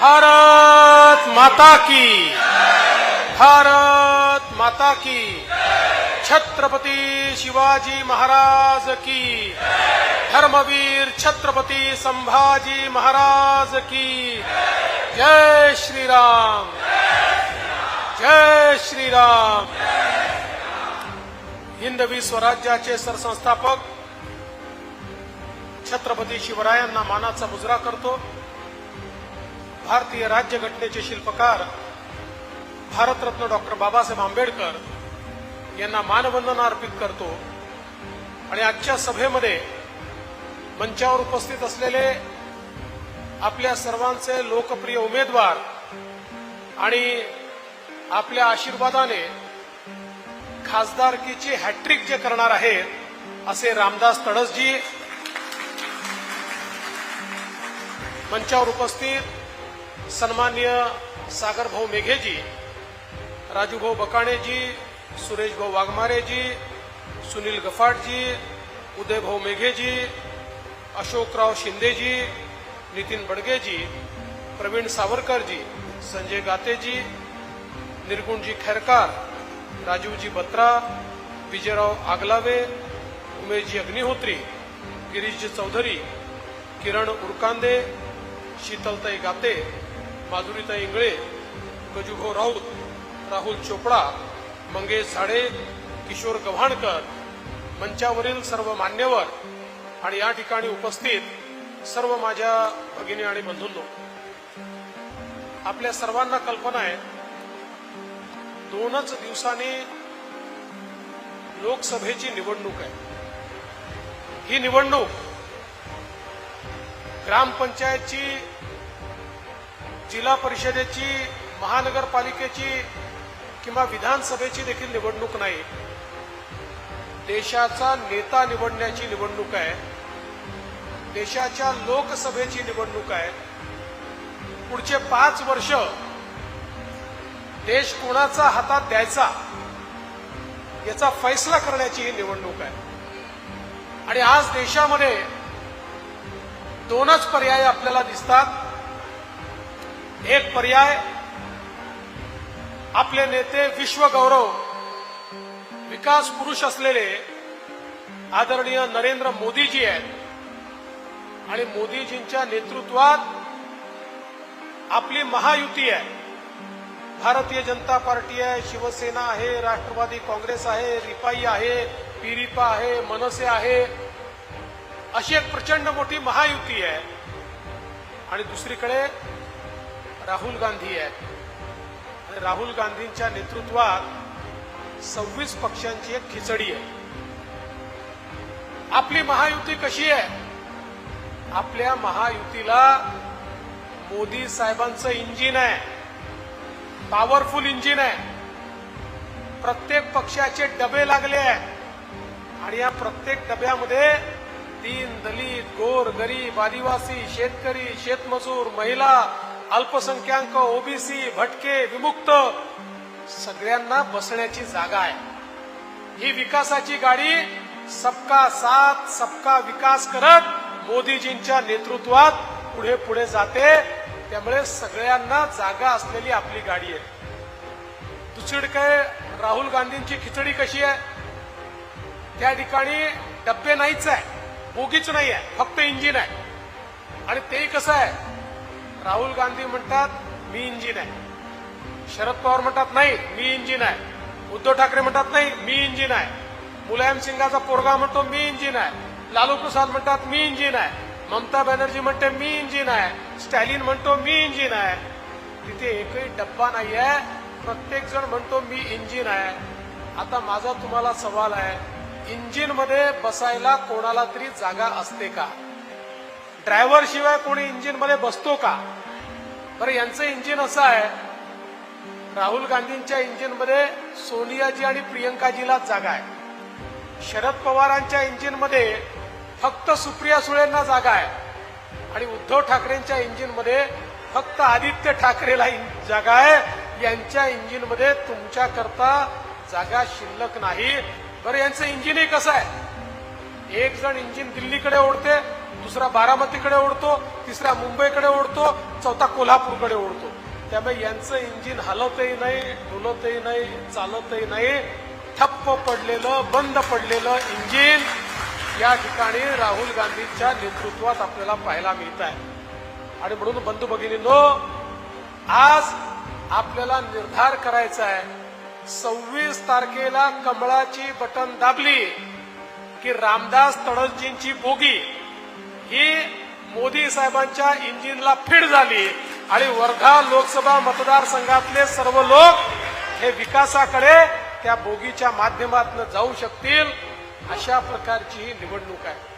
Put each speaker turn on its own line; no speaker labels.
भारत माता की भारत माता की छत्रपती शिवाजी महाराज की धर्मवीर छत्रपती संभाजी महाराज की जय। श्रीराम। जय श्रीराम। हिंदवी स्वराज्याचे सरसंस्थापक छत्रपती शिवरायांना मानाचा मुजरा करतो. भारतीय राज्यघटनेचे शिल्पकार भारतरत्न डॉक्टर बाबासाहेब आंबेडकर यांना मानवंदना अर्पित करतो. आणि आजच्या सभेमध्ये मंचावर उपस्थित असलेले आपल्या सर्वांचे लोकप्रिय उमेदवार आणि आपल्या आशीर्वादाने खासदारकीची हॅट्रिक जे करणार आहेत असे रामदास तडसजी मंचावर उपस्थित सन्मान्य सागरभाऊ मेघेजी राजूभाऊ बकाणेजी सुरेशभाऊ वाघमारेजी सुनील गफाटजी उदयभाऊ मेघेजी अशोकराव शिंदेजी नितीन बडगेजी प्रवीण सावरकरजी संजय गातेजी निर्गुणजी खैरकार राजीवजी बत्रा विजयराव आगलावे उमेशजी अग्निहोत्री गिरीशजी चौधरी किरण उरकांदे शीतलताई गाते माधुरीता इंगळे गजूभाऊ राऊत राहुल चोपडा मंगेश झाडे किशोर गव्हाणकर मंचावरील सर्व मान्यवर आणि या ठिकाणी उपस्थित सर्व माझ्या भगिनी आणि बंधूंनो आपल्या सर्वांना कल्पना आहे दोनच दिवसांनी लोकसभेची निवडणूक आहे. ही निवडणूक ग्रामपंचायतची जिल्हा परिषदेची महानगरपालिकेची किंवा विधानसभेची देखील निवडणूक नाही. देशाचा नेता निवडण्याची निवडणूक आहे. देशाच्या लोकसभेची निवडणूक आहे. पुढचे पाच वर्ष देश कोणाचा हातात द्यायचा याचा फैसला करण्याची ही निवडणूक आहे. आणि आज देशामध्ये दोनच पर्याय आपल्याला दिसतात. एक पर्याय. आपले नेते विश्वगौरव विकास पुरुष असलेले आदरणीय नरेंद्र मोदीजी आहेत. आणि मोदीजींच्या नेतृत्वात आपली महायुती आहे. भारतीय जनता पार्टी आहे शिवसेना आहे राष्ट्रवादी काँग्रेस आहे रिपाई आहे पिरिपा आहे मनसे आहे. अशी एक प्रचंड मोठी महायुती आहे. आणि दुसरीकडे राहुल गांधी आहे आणि राहुल गांधींच्या नेतृत्वात सव्वीस पक्षांची एक खिचडी आहे. आपली महायुती कशी आहे? आपल्या महायुतीला मोदी साहेबांचं इंजिन आहे. पॉवरफुल इंजिन आहे. प्रत्येक पक्षाचे डबे लागले आहेत. आणि या प्रत्येक डब्यामध्ये तीन दलित गोर गरीब आदिवासी शेतकरी शेतमजूर महिला अल्पसंख्याक ओबीसी भटके विमुक्त सगळ्यांना बसण्याची जागा आहे. ही विकासाची गाडी सबका साथ सबका विकास करत मोदीजींच्या नेतृत्वात पुढे पुढे जाते. त्यामुळे सगळ्यांना जागा असलेली आपली गाडी आहे. दुसरीकडे राहुल गांधींची खिचडी कशी आहे? त्या ठिकाणी डब्बे नाहीच आहे. बोगीच नाही आहे. फक्त इंजिन आहे. आणि ते कसं आहे? राहुल गांधी म्हणतात मी इंजिन आहे. शरद पवार म्हणतात नाही मी इंजिन आहे. उद्धव ठाकरे म्हणतात नाही मी इंजिन आहे. मुलायम सिंगाचा पोरगा म्हणतो मी इंजिन आहे. लालू प्रसाद म्हणतात मी इंजिन आहे. ममता बॅनर्जी म्हणते मी इंजिन आहे. स्टॅलिन म्हणतो मी इंजिन आहे. तिथे एकही डब्बा नाही आहे प्रत्येक जण म्हणतो मी इंजिन आहे. आता माझा तुम्हाला सवाल आहे. इंजिनमध्ये बसायला कोणाला तरी जागा असते का? ड्रायव्हर शिवाय कोणी इंजिनमध्ये बसतो का? बरं यांचं इंजिन असं आहे राहुल गांधींच्या इंजिनमध्ये सोनियाजी आणि प्रियंकाजीला जागा आहे. शरद पवारांच्या इंजिनमध्ये फक्त सुप्रिया सुळेंना जागा आहे. आणि उद्धव ठाकरेंच्या इंजिनमध्ये फक्त आदित्य ठाकरेला जागा आहे. यांच्या इंजिनमध्ये तुमच्या करता जागा शिल्लक नाही. बरं यांचं इंजिनही कसं आहे? एक जण इंजिन दिल्लीकडे ओढते दुसरा बारामतीकडे ओढतो तिसरा मुंबईकडे ओढतो चौथा कोल्हापूरकडे ओढतो. त्यामुळे यांचं इंजिन हलवतही नाही डुलतही नाही चालतही नाही. ठप्प पडलेलं बंद पडलेलं इंजिन या ठिकाणी राहुल गांधींच्या नेतृत्वात आपल्याला पाहायला मिळत आहे. आणि म्हणून बंधू भगिनींनो आज आपल्याला निर्धार करायचा आहे. सव्वीस तारखेला कमळाची बटन दाबली की रामदास तडसजींची बोगी ही मोदी साहेबांच्या इंजिनला फिट झाली आणि वर्धा लोकसभा मतदारसंघातले सर्व लोक हे विकासाकडे त्या बोगीच्या माध्यमातून जाऊ शकतील अशा प्रकारची ही निवडणूक आहे.